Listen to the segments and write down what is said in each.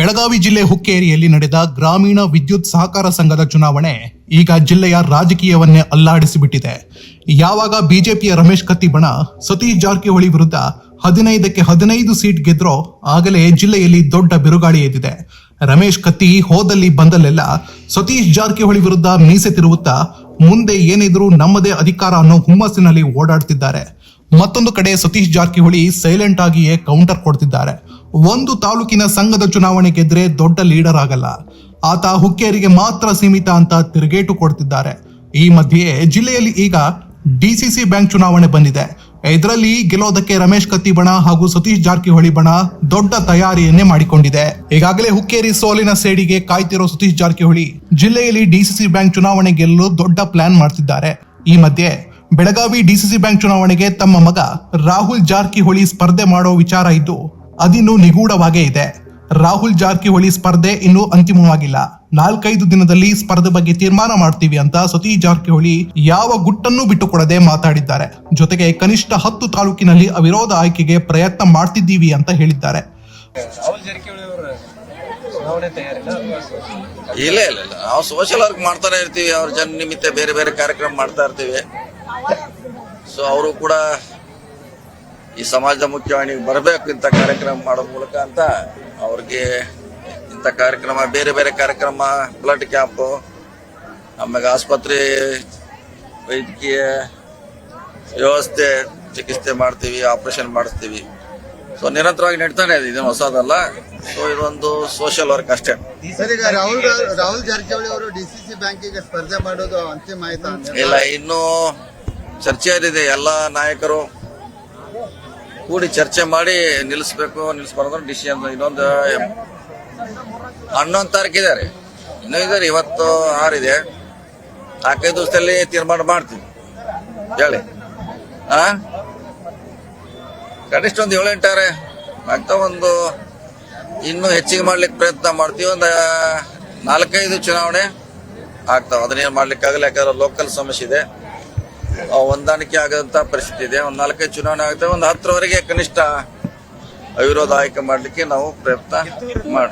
ಬೆಳಗಾವಿ ಜಿಲ್ಲೆ ಹುಕ್ಕೇರಿಯಲ್ಲಿ ನಡೆದ ಗ್ರಾಮೀಣ ವಿದ್ಯುತ್ ಸಹಕಾರ ಸಂಘದ ಚುನಾವಣೆ ಈಗ ಜಿಲ್ಲೆಯ ರಾಜಕೀಯವನ್ನೇ ಅಲ್ಲಾಡಿಸಿಬಿಟ್ಟಿದೆ. ಯಾವಾಗ ಬಿಜೆಪಿಯ ರಮೇಶ್ ಕತ್ತಿಬಣ, ಸತೀಶ್ ಜಾರಕಿಹೊಳಿ ವಿರುದ್ಧ ಹದಿನೈದಕ್ಕೆ ಹದಿನೈದು ಸೀಟ್ ಗೆದ್ರೋ ಆಗಲೇ ಜಿಲ್ಲೆಯಲ್ಲಿ ದೊಡ್ಡ ಬಿರುಗಾಳಿ ಎದ್ದಿದೆ. ರಮೇಶ್ ಕತ್ತಿ ಹೋದಲ್ಲಿ ಬಂದಲ್ಲೆಲ್ಲ ಸತೀಶ್ ಜಾರಕಿಹೊಳಿ ವಿರುದ್ಧ ಮೀಸೆ ತಿರುವುತ್ತಾ ಮುಂದೆ ಏನಿದ್ರು ನಮ್ಮದೇ ಅಧಿಕಾರ ಅನ್ನೋ ಹುಮ್ಮಸ್ಸಿನಲ್ಲಿ ಓಡಾಡ್ತಿದ್ದಾರೆ. ಮತ್ತೊಂದು ಕಡೆ ಸತೀಶ್ ಜಾರಕಿಹೊಳಿ ಸೈಲೆಂಟ್ ಆಗಿಯೇ ಕೌಂಟರ್ ಕೊಡ್ತಿದ್ದಾರೆ. ಒಂದು ತಾಲೂಕಿನ ಸಂಘದ ಚುನಾವಣೆ ಗೆದ್ರೆ ದೊಡ್ಡ ಲೀಡರ್ ಆಗಲ್ಲ. ಆತ ಹುಕ್ಕೇರಿಗೆ ಮಾತ್ರ ಸೀಮಿತ ಅಂತ ತಿರುಗೇಟು ಕೊಡ್ತಿದ್ದಾರೆ. ಈ ಮಧ್ಯೆ ಜಿಲ್ಲೆಯಲ್ಲಿ ಈಗ ಡಿಸಿಸಿ ಬ್ಯಾಂಕ್ ಚುನಾವಣೆ ಬಂದಿದೆ. ಇದರಲ್ಲಿ ಗೆಲ್ಲೋದಕ್ಕೆ ರಮೇಶ್ ಕತ್ತಿಬಣ ಹಾಗೂ ಸತೀಶ್ ಜಾರಕಿಹೊಳಿ ಬಣ ದೊಡ್ಡ ತಯಾರಿಯನ್ನೇ ಮಾಡಿಕೊಂಡಿದೆ. ಈಗಾಗಲೇ ಹುಕ್ಕೇರಿ ಸೋಲಿನ ಸೇಡಿಗೆ ಕಾಯ್ತಿರೋ ಸತೀಶ್ ಜಾರಕಿಹೊಳಿ ಜಿಲ್ಲೆಯಲ್ಲಿ ಡಿಸಿಸಿ ಬ್ಯಾಂಕ್ ಚುನಾವಣೆ ಗೆಲ್ಲಲು ದೊಡ್ಡ ಪ್ಲಾನ್ ಮಾಡ್ತಿದ್ದಾರೆ. ಈ ಮಧ್ಯೆ ಬೆಳಗಾವಿ ಡಿಸಿಸಿ ಬ್ಯಾಂಕ್ ಚುನಾವಣೆಗೆ ತಮ್ಮ ಮಗ ರಾಹುಲ್ ಜಾರಕಿಹೊಳಿ ಸ್ಪರ್ಧೆ ಮಾಡೋ ವಿಚಾರ ಇದ್ದು ಅದಿನ್ನು ನಿಗೂಢವಾಗೇ ಇದೆ. ರಾಹುಲ್ ಜಾರಕಿಹೊಳಿ ಸ್ಪರ್ಧೆ ಇನ್ನೂ ಅಂತಿಮವಾಗಿಲ್ಲ. ನಾಲ್ಕೈದು ದಿನದಲ್ಲಿ ಸ್ಪರ್ಧೆ ಬಗ್ಗೆ ತೀರ್ಮಾನ ಮಾಡ್ತೀವಿ ಅಂತ ಸತೀಶ್ ಜಾರಕಿಹೊಳಿ ಯಾವ ಗುಟ್ಟನ್ನು ಬಿಟ್ಟುಕೊಡದೆ ಮಾತಾಡಿದ್ದಾರೆ. ಜೊತೆಗೆ ಕನಿಷ್ಠ ಹತ್ತು ತಾಲೂಕಿನಲ್ಲಿ ಅವಿರೋಧ ಆಯ್ಕೆಗೆ ಪ್ರಯತ್ನ ಮಾಡ್ತಿದ್ದೀವಿ ಅಂತ ಹೇಳಿದ್ದಾರೆ. ಇಲ್ಲ ಇಲ್ಲ ಇಲ್ಲ. ನಾವು ಸೋಷಿಯಲ್ ವರ್ಕ್ ಮಾಡ್ತಾನೆ ಇರ್ತೀವಿ. ಅವ್ರ ಜನ ನಿಮಿತ್ತ ಬೇರೆ ಬೇರೆ ಕಾರ್ಯಕ್ರಮ ಮಾಡ್ತಾ ಇರ್ತೀವಿ. ಸೊ ಅವರು ಕೂಡ ಈ ಸಮಾಜದ ಮುಖ್ಯವಾಹಿನಿಗೆ ಬರಬೇಕು ಇಂಥ ಕಾರ್ಯಕ್ರಮ ಮಾಡೋ ಮೂಲಕ ಅಂತ ಅವ್ರಿಗೆ ಇಂಥ ಕಾರ್ಯಕ್ರಮ ಬೇರೆ ಬೇರೆ ಕಾರ್ಯಕ್ರಮ ಬ್ಲಡ್ ಕ್ಯಾಂಪು ಆಮೇಲೆ ಆಸ್ಪತ್ರೆ ವೈದ್ಯಕೀಯ ವ್ಯವಸ್ಥೆ ಚಿಕಿತ್ಸೆ ಮಾಡ್ತೀವಿ ಆಪರೇಷನ್ ಮಾಡಿಸ್ತೀವಿ. ಸೊ ನಿರಂತರವಾಗಿ ನಡೀತಾನೆ ಇದೆ ಇದೇನು ಹೊಸದಲ್ಲ. ಸೊ ಇದೊಂದು ಸೋಷಿಯಲ್ ವರ್ಕ್ ಅಷ್ಟೇ. ರಾಹುಲ್ ರಾಹುಲ್ ಜಾರಕಿಹೊಳಿ ಅವರು ಡಿಸಿಸಿ ಬ್ಯಾಂಕಿಗೆ ಸ್ಪರ್ಧೆ ಮಾಡೋದು ಅಂತಿಮ ಆಯ್ತಾ ಇಲ್ಲ ಇನ್ನೂ ಚರ್ಚೆ ಇದೆ ಎಲ್ಲ ನಾಯಕರು. ಕೂಡಿ ಚರ್ಚೆ ಮಾಡಿ ನಿಲ್ಲಿಸ್ಬೇಕು, ನಿಲ್ಲಿಸ್ಬಾರ್ದು ಡಿಸಿಷನ್ ಇನ್ನೊಂದು ಹನ್ನೊಂದು ತಾರೀಕು ಇದ್ದಾರೆ ಇನ್ನೂ ಇದ್ದಾರೆ ಇವತ್ತು ಆರಿದೆ ನಾಲ್ಕೈದು ದಿವಸದಲ್ಲಿ ತೀರ್ಮಾನ ಮಾಡ್ತೀವಿ ಹೇಳಿ. ಆ? ಕನಿಷ್ಠ ಒಂದು ಏಳೆಂಟಾರೆ ಅಂತ ಒಂದು ಇನ್ನೂ ಹೆಚ್ಚಿಗೆ ಮಾಡ್ಲಿಕ್ಕೆ ಪ್ರಯತ್ನ ಮಾಡ್ತೀವಿ. ಒಂದು ನಾಲ್ಕೈದು ಚುನಾವಣೆ ಆಗ್ತಾವ. ಅದನ್ನೇನು ಮಾಡ್ಲಿಕ್ಕಾಗಲ್ಲ, ಯಾಕಂದ್ರೆ ಲೋಕಲ್ ಸಮಸ್ಯೆ ಇದೆ. ಹೊಂದಾಣಿಕೆ ಆಗದಂತ ಪರಿಸ್ಥಿತಿ ಇದೆ. ಒಂದ್ ನಾಲ್ಕೈದು ಚುನಾವಣೆ ಆಗುತ್ತೆ. ಒಂದ್ ಹತ್ತರವರೆಗೆ ಕನಿಷ್ಠ ಅವಿರೋಧ ಆಯ್ಕೆ ಮಾಡ್ಲಿಕ್ಕೆ ನಾವು ಪ್ರಯತ್ನ ಮಾಡ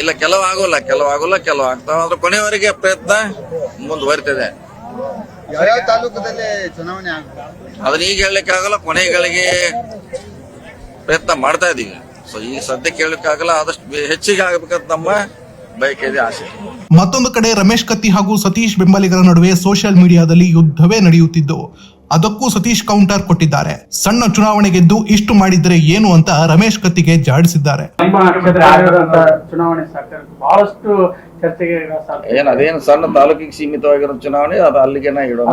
ಇಲ್ಲ ಕೆಲವು ಆಗೋಲ್ಲ ಕೆಲವು ಆಗೋಲ್ಲ ಕೆಲವು ಆಗ್ತಾವ ಆದ್ರೆ ಕೊನೆಯವರೆಗೆ ಪ್ರಯತ್ನ ಮುಂದುವರಿತದೆ. ತಾಲೂಕದಲ್ಲಿ ಚುನಾವಣೆ ಅದನ್ನ ಈಗ ಹೇಳಲಿಕ್ಕೆ ಆಗಲ್ಲ ಕೊನೆಗಳಿಗೆ ಪ್ರಯತ್ನ ಮಾಡ್ತಾ ಇದೀವಿ. ಸೊ ಈಗ ಸದ್ಯಕ್ಕೆ ಹೇಳಕ್ ಆಗಲ್ಲ ಆದಷ್ಟು ಹೆಚ್ಚಿಗೆ ಆಗ್ಬೇಕಂತ ನಮ್ಮ ಆಸೆ ಮತ್ತೊಂದು ಕಡೆ ರಮೇಶ್ ಕತ್ತಿ ಹಾಗೂ ಸತೀಶ್ ಬೆಂಬಲಿಗರ ನಡುವೆ ಸೋಷಿಯಲ್ ಮೀಡಿಯಾದಲ್ಲಿ ಯುದ್ಧವೇ ನಡೆಯುತ್ತಿದ್ದು ಅದಕ್ಕೂ ಸತೀಶ್ ಕೌಂಟರ್ ಕೊಟ್ಟಿದ್ದಾರೆ ಸಣ್ಣ ಚುನಾವಣೆ ಗೆದ್ದು ಇಷ್ಟು ಮಾಡಿದ್ರೆ ಏನು ಅಂತ ರಮೇಶ್ ಕತ್ತಿಗೆ ಜಾಡಿಸಿದ್ದಾರೆ ಚುನಾವಣೆ ಬಹಳಷ್ಟು ಚರ್ಚೆಗೆ ಏನ್ ಅದೇನು ಸಣ್ಣ ತಾಲೂಕಿಗೆ ಸೀಮಿತವಾಗಿರೋ ಚುನಾವಣೆ ಅದು ಅಲ್ಲಿಗೆ ಇಡೋಣ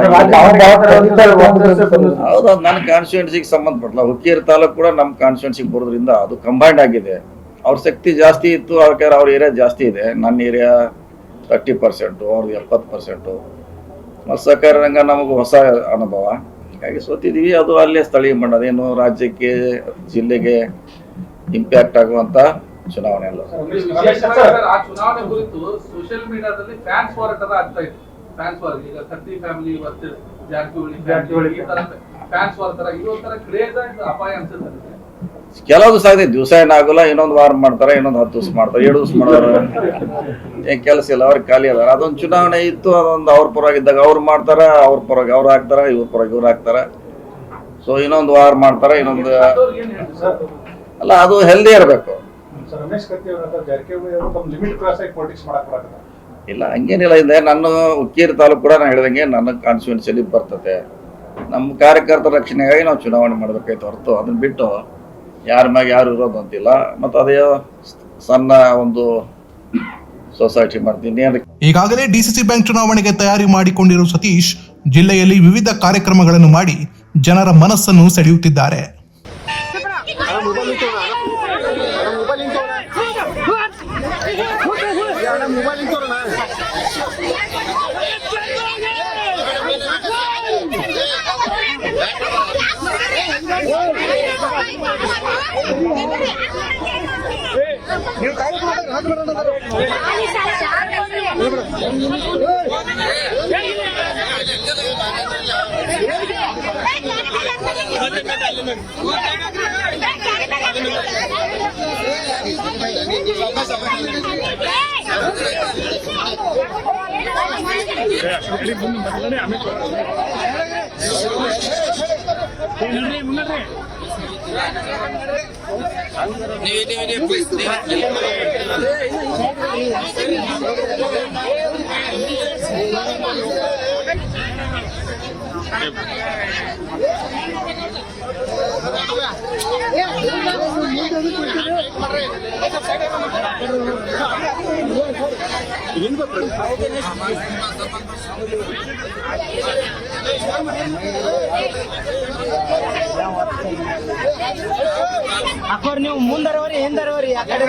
ಹೌದು ಅದು ನನ್ನ ಕಾನ್ಸ್ಟಿಟ್ಯೂನ್ಸಿಗೆ ಸಂಬಂಧಪಟ್ಟಲ್ಲ ಹುಕ್ಕೇರಿ ತಾಲೂಕು ಕೂಡ ನಮ್ಮ ಕಾನ್ಸ್ಟಿಟ್ಯೂನ್ಸಿಗೆ ಬರೋದ್ರಿಂದ ಅದು ಕಂಬೈಂಡ್ ಆಗಿದೆ ಅವ್ರ ಶಕ್ತಿ ಜಾಸ್ತಿ ಇತ್ತು ಅದಕ್ಕೆ ಅವ್ರ ಏರಿಯಾ ಜಾಸ್ತಿ ಇದೆ. ನನ್ನ ಏರಿಯಾ ತರ್ಟಿ ಪರ್ಸೆಂಟು ಅವ್ರದ್ದು ಎಪ್ಪತ್ತು ಪರ್ಸೆಂಟು ಮತ್ತು ಸಹಕಾರ ರಂಗ ನಮಗೆ ಹೊಸ ಅನುಭವ. ಹೀಗಾಗಿ ಸೋತಿದ್ದೀವಿ ಅದು ಅಲ್ಲೇ ಸ್ಥಳೀಯ ಮಣ್ಣ ಏನು ರಾಜ್ಯಕ್ಕೆ ಜಿಲ್ಲೆಗೆ ಇಂಪ್ಯಾಕ್ಟ್ ಆಗುವಂಥ ಚುನಾವಣೆ ಅಲ್ಲ. ಸರ್, ಆ ಚುನಾವಣೆ ಕುರಿತು ಸೋಷಿಯಲ್ ಮೀಡಿಯಾದಲ್ಲಿ ಫ್ಯಾನ್ಸ್ ಹೋರಾಟ ಆಗ್ತಾ ಇತ್ತು. ಫ್ಯಾನ್ಸ್ ವಾರ್ ಈಗ Katti family versus Jarkiholi Jarkiholi. Fans war ತರ ಇದು ಒಂಥರ ಕ್ರೇಜ್ ಅಪಾಯ ಅನ್ಸುತ್ತೆ ಕೆಲವು ದಿವಸ ಆಗಿದೆ ದಿವಸ ಏನಾಗಲ್ಲ ಇನ್ನೊಂದು ವಾರ ಮಾಡ್ತಾರೆ ಇನ್ನೊಂದು ಹತ್ತು ದಿವಸ ಮಾಡ್ತಾರೆ ಏಳು ದಿವಸ ಮಾಡೋರು ಏನು ಕೆಲಸ ಇಲ್ಲ ಅವ್ರಿಗೆ ಖಾಲಿ ಅದಾರ. ಅದೊಂದು ಚುನಾವಣೆ ಇತ್ತು ಅದೊಂದು ಅವ್ರ ಪರವಾಗಿದ್ದಾಗ ಅವ್ರು ಮಾಡ್ತಾರ ಅವ್ರ ಪರವಾಗಿ ಅವ್ರು ಹಾಕ್ತಾರ ಇವ್ರ ಪರವಾಗಿ ಇವ್ರು ಹಾಕ್ತಾರ. ಸೊ ಇನ್ನೊಂದು ವಾರ ಮಾಡ್ತಾರ ಇನ್ನೊಂದು ಅಲ್ಲ ಅದು ಹೆಲ್ದಿ ಇರಬೇಕು. ಇಲ್ಲ ಹಂಗೇನಿಲ್ಲ ಇದೆ ನನ್ನ ಉಕ್ಕೇರಿ ತಾಲೂಕು ಕೂಡ ನಾನು ಹೇಳ್ದಂಗೆ ನನ್ನ ಕಾನ್ಸ್ಟಿಟ್ಯೂನ್ಸಿಯಲ್ಲಿ ಬರ್ತದೆ ನಮ್ಮ ಕಾರ್ಯಕರ್ತರ ರಕ್ಷಣೆಗಾಗಿ ನಾವು ಚುನಾವಣೆ ಮಾಡ್ಬೇಕಾಯ್ತು ಹೊರತು ಅದನ್ನ ಬಿಟ್ಟು ಯಾರ ಮ್ಯಾಗ ಯಾರು ಇರೋದು ಅಂತಿಲ್ಲ ಮತ್ತು ಅದೇ ಸಣ್ಣ ಒಂದು ಸೊಸೈಟಿ ಮಾಡ್ತೀನಿ ಈಗಾಗಲೇ ಡಿಸಿಸಿ ಬ್ಯಾಂಕ್ ಚುನಾವಣೆಗೆ ತಯಾರಿ ಮಾಡಿಕೊಂಡಿರುವ ಸತೀಶ್ ಜಿಲ್ಲೆಯಲ್ಲಿ ವಿವಿಧ ಕಾರ್ಯಕ್ರಮಗಳನ್ನು ಮಾಡಿ ಜನರ ಮನಸ್ಸನ್ನು ಸೆಳೆಯುತ್ತಿದ್ದಾರೆ ನೀವು ಕಾರ್ಯಕ್ರಮದಾಗ ಹಾಕಬೇಡ ಆಮೇಲೆ ఏ ಅಕ್ಕೋರ್ ನೀವು ಮುಂದರವರಿ ಹಿಂದರವರಿ ಆ ಕಡೆ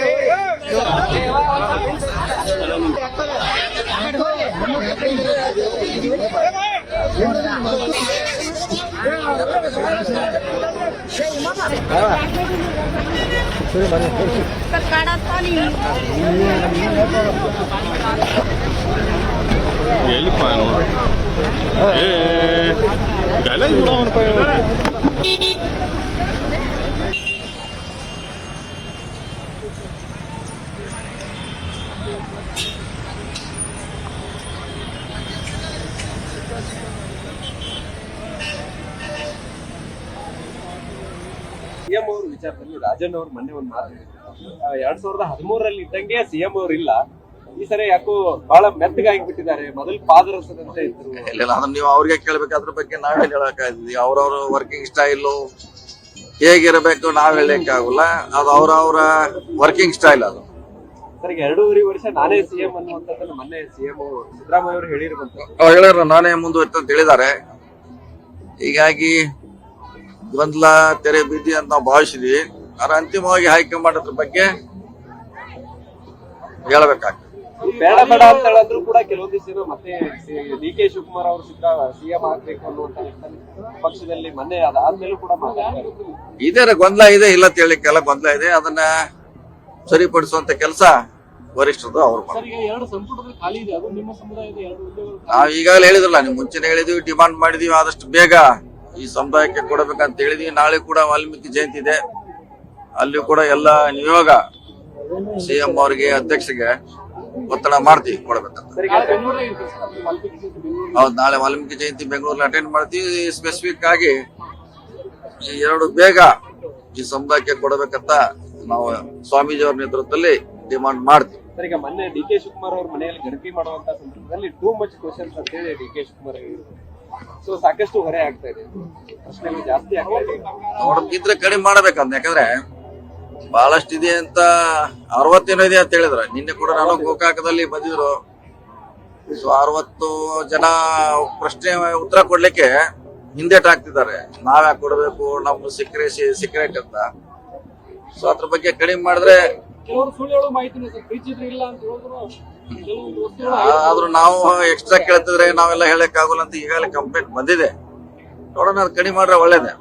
ಹೋಗ್ರಿ. ಆ ಕಡೆ ಹೋಗಿ. ಸಿಎಂ ಅವ್ರ ವಿಚಾರದಲ್ಲಿ ರಾಜನ್ ಅವ್ರು ಮೊನ್ನೆ ಒಂದು ಮಾತು ಎರಡ್ ಸಾವಿರದ ಹದಿಮೂರರಲ್ಲಿ ಇದ್ದಂಗೆ ಸಿಎಂ ಅವ್ರು ಇಲ್ಲ. ಈ ಸರಿ ಯಾಕೋ ಬಹಳ ಮೆತ್ತಗಾಗಿಬಿಟ್ಟಿದ್ದಾರೆ ಮೊದಲು ಪಾದರಸದಂತೆ ಇದ್ರು. ಇಲ್ಲ ಅದನ್ನ ನೀವು ಅವ್ರಿಗೆ ಕೇಳಬೇಕಾದ್ರ ಬಗ್ಗೆ ನಾವೇನು ಹೇಳಕ್ಕಾಗ್ತದೆ ಅವ್ರವ್ರ ವರ್ಕಿಂಗ್ ಸ್ಟೈಲ್ ಹೇಗಿರಬೇಕು ನಾವ್ ಹೇಳಕ್ ಆಗುಲ್ಲ ಅದು ಅವ್ರವ್ರ ವರ್ಕಿಂಗ್ ಸ್ಟೈಲ್ ಅದು. ಎರಡೂವರೆ ವರ್ಷ ನಾನೇ ಸಿಎಂ ಅನ್ನುವಂತದ್ದು ಮೊನ್ನೆ ಸಿಎಂ ಸಿದ್ದರಾಮಯ್ಯ ಅವರು ಹೇಳಿರುವಂತ ನಾನೇ ಮುಂದುವರಿತ ಅಂತ ಹೇಳಿದ್ದಾರೆ. ಹೀಗಾಗಿ ಗೊಂದಲ ತೆರೆ ಬಿದ್ದಿ ಅಂತ ನಾವು ಭಾವಿಸಿದ್ವಿ. ಆದ್ರೆ ಅಂತಿಮವಾಗಿ ಹೈಕಮಾಂಡ್ ಅದ್ರ ಬಗ್ಗೆ ಹೇಳಬೇಕಾಗ್ತದೆ. ಬೇಡ ಬೇಡ ಅಂತ ಹೇಳಿದ್ರು ಕೂಡ ಕೆಲವು ಜನ ಮತ್ತೆ ಡಿ ಕೆ ಶಿವಕುಮಾರ್ ಅವರು ಸಿದ್ದ ಸಿಎಂ ಆಗ್ಬೇಕು ಅನ್ನುವಂತ ಪಕ್ಷದಲ್ಲಿ ಮೊನ್ನೆ ಅದಾದ್ಮೇಲೂ ಕೂಡ ಮಾತಾಡ್ತಾರೆ. ಇದೇ ಗೊಂದಲ ಇದೆ ಇಲ್ಲ ಅಂತ ಹೇಳಿಕ್ಕೆಲ್ಲ ಗೊಂದಲ ಇದೆ. ಅದನ್ನ ಸರಿಪಡಿಸುವಂತ ಕೆಲಸ ವರಿಷ್ಠರು ಅವರು ನಾವ್ ಈಗಾಗಲೇ ಹೇಳಿದ್ರಲ್ಲ ನೀವು ಮುಂಚೆನೆ ಹೇಳಿದ್ವಿ ಡಿಮಾಂಡ್ ಮಾಡಿದೀವಿ ಆದಷ್ಟು ಬೇಗ ಈ ಸಮುದಾಯಕ್ಕೆ ಕೊಡಬೇಕಂತ ಹೇಳಿದ್ವಿ ನಾಳೆ ಕೂಡ ವಾಲ್ಮೀಕಿ ಜಯಂತಿ ಇದೆ. ಅಲ್ಲಿ ಕೂಡ ಎಲ್ಲ ನಿಯೋಗ ಸಿಎಂ ಅವರಿಗೆ ಅಧ್ಯಕ್ಷಗೆ ಒತ್ತಡ ಮಾಡ್ತೀವಿ, ಕೊಡಬೇಕಂತ. ಹೌದು, ನಾಳೆ ವಾಲ್ಮೀಕಿ ಜಯಂತಿ ಬೆಂಗಳೂರಲ್ಲಿ ಅಟೆಂಡ್ ಮಾಡ್ತೀವಿ. ಸ್ಪೆಸಿಫಿಕ್ ಆಗಿ ಈ ಎರಡು ಬೇಗ ಈ ಸಮುದಾಯಕ್ಕೆ ಕೊಡಬೇಕಂತ ನಾವು ಸ್ವಾಮೀಜಿ ಅವರ ನೇತೃತ್ವದಲ್ಲಿ ಡಿಮಾಂಡ್ ಮಾಡ್ತೀವಿ. ಮೊನ್ನೆ ಡಿ ಕೆ ಶಿವಕುಮಾರ್ ಅವ್ರ ಮನೆಯಲ್ಲಿ ಗಣತಿ ಮಾಡುವಂತ ಸಂದರ್ಭದಲ್ಲಿ ಟೂ ಮಚ್ ಕ್ವಶನ್ಸ್ ಅಂತ ಹೇಳಿ ಡಿ ಕೆ ಶಿವಕುಮಾರ್ ಸೊ ಸಾಕಷ್ಟು ಹೊರೆ ಆಗ್ತಾ ಇದೆ. ಪ್ರಶ್ನೆಗಳು ಜಾಸ್ತಿ ಆಗ್ತಾ ಇದೆ. ನೋಡಿದ್ರೆ ಕಡಿಮೆ ಮಾಡ್ಬೇಕಂತ ಯಾಕಂದ್ರೆ ಬಹಳಷ್ಟು ಇದೆ ಅಂತ ಅರವತ್ತೇನೋ ಇದೆ ಅಂತ ಹೇಳಿದ್ರೆ. ನಿನ್ನೆ ಕೂಡ ನಾನು ಗೋಕಾಕದಲ್ಲಿ ಬಂದಿದ್ರು. ಸೊ ಅರವತ್ತು ಜನ ಪ್ರಶ್ನೆ ಉತ್ತರ ಕೊಡ್ಲಿಕ್ಕೆ ಹಿಂದೇಟ್ ಹಾಕ್ತಿದ್ದಾರೆ. ನಾವ್ಯಾ ಕೊಡಬೇಕು? ನಮ್ಗೆ ಸಿಕ್ಕರೆ ಸಿಕ್ರೆಟ್ ಅಂತ. ಸೊ ಅದ್ರ ಬಗ್ಗೆ ಕಡಿಮೆ ಮಾಡಿದ್ರೆ ಕೆಲವರು ಸುಳ್ಳು ಮಾಹಿತಿ ಇಲ್ಲ ಅಂತ ಹೇಳಿದ್ರು. ಆದ್ರೂ ನಾವು ಎಕ್ಸ್ಟ್ರಾ ಕೇಳ್ತಿದ್ರೆ ನಾವೆಲ್ಲ ಹೇಳಕ್ ಆಗೋಲ್ಲ ಅಂತ ಈಗಾಗಲೇ ಕಂಪ್ಲೇಂಟ್ ಬಂದಿದೆ. ನೋಡೋಣ, ಅದು ಕಡಿಮೆ ಮಾಡ್ರೆ ಒಳ್ಳೇದೇ.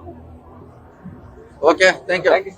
Okay thank you